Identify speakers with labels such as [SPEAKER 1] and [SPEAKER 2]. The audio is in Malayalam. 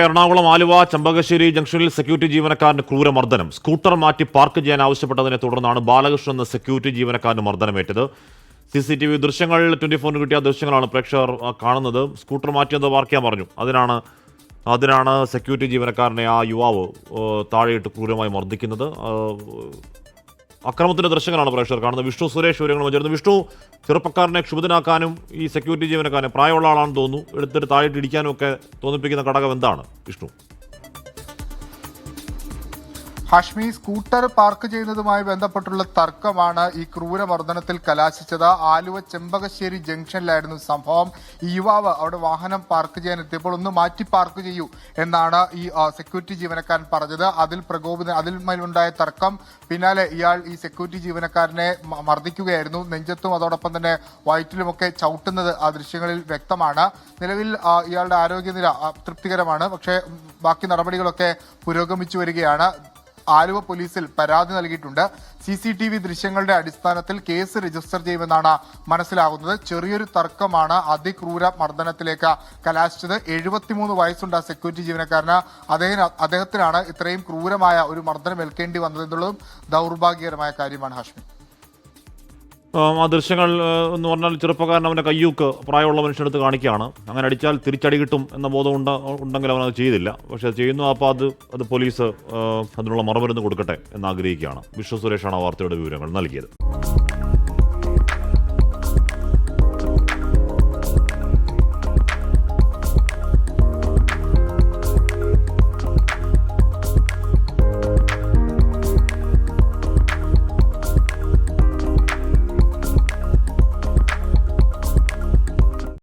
[SPEAKER 1] എറണാകുളം ആലുവ ചമ്പകശ്ശേരി ജംഗ്ഷനിൽ സെക്യൂരിറ്റി ജീവനക്കാരന് ക്രൂരമർദ്ദനം. സ്കൂട്ടർ മാറ്റി പാർക്ക് ചെയ്യാൻ ആവശ്യപ്പെട്ടതിനെ തുടർന്നാണ് ബാലകൃഷ്ണൻ എന്ന സെക്യൂരിറ്റി ജീവനക്കാരന് മർദ്ദനമേറ്റത്. സി സി ടി വി ദൃശ്യങ്ങൾ ട്വന്റി ഫോറിന് കിട്ടിയ ദൃശ്യങ്ങളാണ് പ്രേക്ഷകർ കാണുന്നത്. സ്കൂട്ടർ മാറ്റിയെന്ന് ചെയ്യാൻ പറഞ്ഞു. അതിനാണ് അതിനാണ് സെക്യൂരിറ്റി ജീവനക്കാരനെ ആ യുവാവ് താഴെയിട്ട് ക്രൂരമായി മർദ്ദിക്കുന്നത്. ആ, അക്രമത്തിന്റെ ദൃശ്യങ്ങളാണ് പ്രേക്ഷകർ കാണുന്നത്. വിഷ്ണു സുരേഷ് വിവരങ്ങൾ ചേർന്ന് വിഷ്ണു ചെറുപ്പക്കാരനെ ക്ഷുഭിതനാക്കാനും ഈ സെക്യൂരിറ്റി ജീവനക്കാരനെ പ്രായമുള്ള ആളാണെന്ന് തോന്നുന്നു. എടുത്തിട്ട് താഴെയിട്ട് ഇടിക്കാനും ഒക്കെ തോന്നിപ്പിക്കുന്ന ഘടകം എന്താണ് വിഷ്ണു?
[SPEAKER 2] ഹാഷ്മി സ്കൂട്ടർ പാർക്ക് ചെയ്യുന്നതുമായി ബന്ധപ്പെട്ടുള്ള തർക്കമാണ് ഈ ക്രൂരമർദ്ദനത്തിൽ കലാശിച്ചത്. ആലുവ ചെമ്പകശ്ശേരി ജംഗ്ഷനിലായിരുന്നു സംഭവം. ഈ യുവാവ് അവിടെ വാഹനം പാർക്ക് ചെയ്യാൻ എത്തിയപ്പോൾ ഒന്ന് മാറ്റി പാർക്ക് ചെയ്യൂ എന്നാണ് ഈ സെക്യൂരിറ്റി ജീവനക്കാരൻ പറഞ്ഞത്. അതിൽ പ്രകോപിത അതിൽ മേലുണ്ടായ തർക്കം. പിന്നാലെ ഇയാൾ ഈ സെക്യൂരിറ്റി ജീവനക്കാരനെ മർദ്ദിക്കുകയായിരുന്നു. നെഞ്ചത്തും അതോടൊപ്പം തന്നെ വയറ്റിലുമൊക്കെ ചവിട്ടുന്നത് ആ ദൃശ്യങ്ങളിൽ വ്യക്തമാണ്. നിലവിൽ ഇയാളുടെ ആരോഗ്യനില തൃപ്തികരമാണ്. പക്ഷേ ബാക്കി നടപടികളൊക്കെ പുരോഗമിച്ചു വരികയാണ്. ആലുവ പോലീസിൽ പരാതി നൽകിയിട്ടുണ്ട്. സി സി ടി വി ദൃശ്യങ്ങളുടെ അടിസ്ഥാനത്തിൽ കേസ് രജിസ്റ്റർ ചെയ്യുമെന്നാണ് മനസ്സിലാകുന്നത്. ചെറിയൊരു തർക്കമാണ് അതിക്രൂര മർദ്ദനത്തിലേക്ക് കലാശിച്ചത്. എഴുപത്തിമൂന്ന് വയസ്സുണ്ട് സെക്യൂരിറ്റി ജീവനക്കാരന്. അദ്ദേഹം അദ്ദേഹത്തിനാണ് ഇത്രയും ക്രൂരമായ ഒരു മർദ്ദനം ഏൽക്കേണ്ടി വന്നതെന്നുള്ളതും ദൗർഭാഗ്യകരമായ കാര്യമാണ് ഹാഷ്മി.
[SPEAKER 1] ആ, ദൃശ്യങ്ങൾ എന്ന് പറഞ്ഞാൽ ചെറുപ്പക്കാരൻ അവന്റെ കയ്യൂക്ക് പ്രായമുള്ള മനുഷ്യനെടുത്ത് കാണിക്കുകയാണ്. അങ്ങനെ അടിച്ചാൽ തിരിച്ചടി കിട്ടും എന്ന ബോധം ഉണ്ട ഉണ്ടെങ്കിൽ അവനത് ചെയ്തില്ല. പക്ഷേ ചെയ്യുന്നു അപ്പോൾ അത് അത് പോലീസ് അതിനുള്ള മറുമരുന്ന് കൊടുക്കട്ടെ എന്ന് ആഗ്രഹിക്കുകയാണ്. വിശ്വ സുരേഷാണ് ആ വാർത്തയുടെ വിവരങ്ങൾ നൽകിയത്.